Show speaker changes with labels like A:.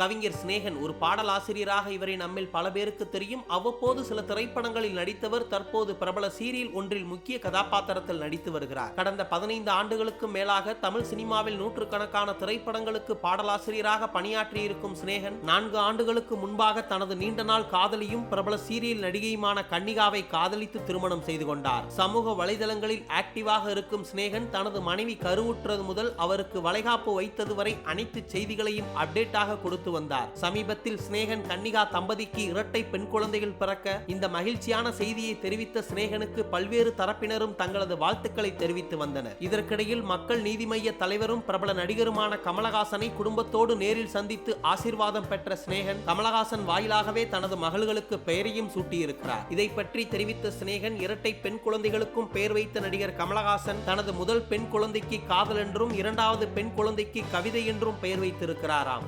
A: கவிஞர் சிநேகன் ஒரு பாடலாசிரியராக இவரை நம்மில் பல பேருக்கு தெரியும். அவ்வப்போது சில திரைப்படங்களில் நடித்தவர் தற்போது பிரபல சீரியல் ஒன்றில் முக்கிய கதாபாத்திரத்தில் நடித்து வருகிறார். கடந்த பதினைந்து ஆண்டுகளுக்கும் மேலாக தமிழ் சினிமாவில் நூற்றுக்கணக்கான திரைப்படங்களுக்கு பாடலாசிரியராக பணியாற்றியிருக்கும் சிநேகன் நான்கு ஆண்டுகளுக்கு முன்பாக தனது நீண்ட நாள் காதலியும் பிரபல சீரியல் நடிகையுமான கன்னிகாவை காதலித்து திருமணம் செய்து கொண்டார். சமூக வலைதளங்களில் ஆக்டிவாக இருக்கும் சிநேகன் தனது மனைவி கருவுற்றது முதல் அவருக்கு வளைகாப்பு வைத்தது வரை அனைத்து செய்திகளையும் அப்டேட்டாக கொடுத்து வந்தார். சமீபத்தில் சிநேகன் கன்னிகா தம்பதிக்கு இரட்டை பெண் குழந்தைகள் பிறக்க இந்த மகிழ்ச்சியான செய்தியை தெரிவித்த சிநேகனுக்கு பல்வேறு தரப்பினரும் தங்களது வாழ்த்துக்களை தெரிவித்து வந்தனர். இதற்கிடையில் மக்கள் நீதி மைய தலைவரும் பிரபல நடிகருமான கமலஹாசனை குடும்பத்தோடு நேரில் சந்தித்து ஆசீர்வாதம் பெற்ற சிநேகன் கமலஹாசன் வாயிலாகவே தனது மகள்களுக்கு பெயரையும் சூட்டியிருக்கிறார். இதை பற்றி தெரிவித்த சிநேகன் இரட்டை பெண் குழந்தைகளுக்கும் பெயர் வைத்த நடிகர் கமலஹாசன் தனது முதல் பெண் குழந்தைக்கு காதல் என்றும் இரண்டாவது பெண் குழந்தைக்கு கவிதை என்றும் பெயர் வைத்திருக்கிறாராம்.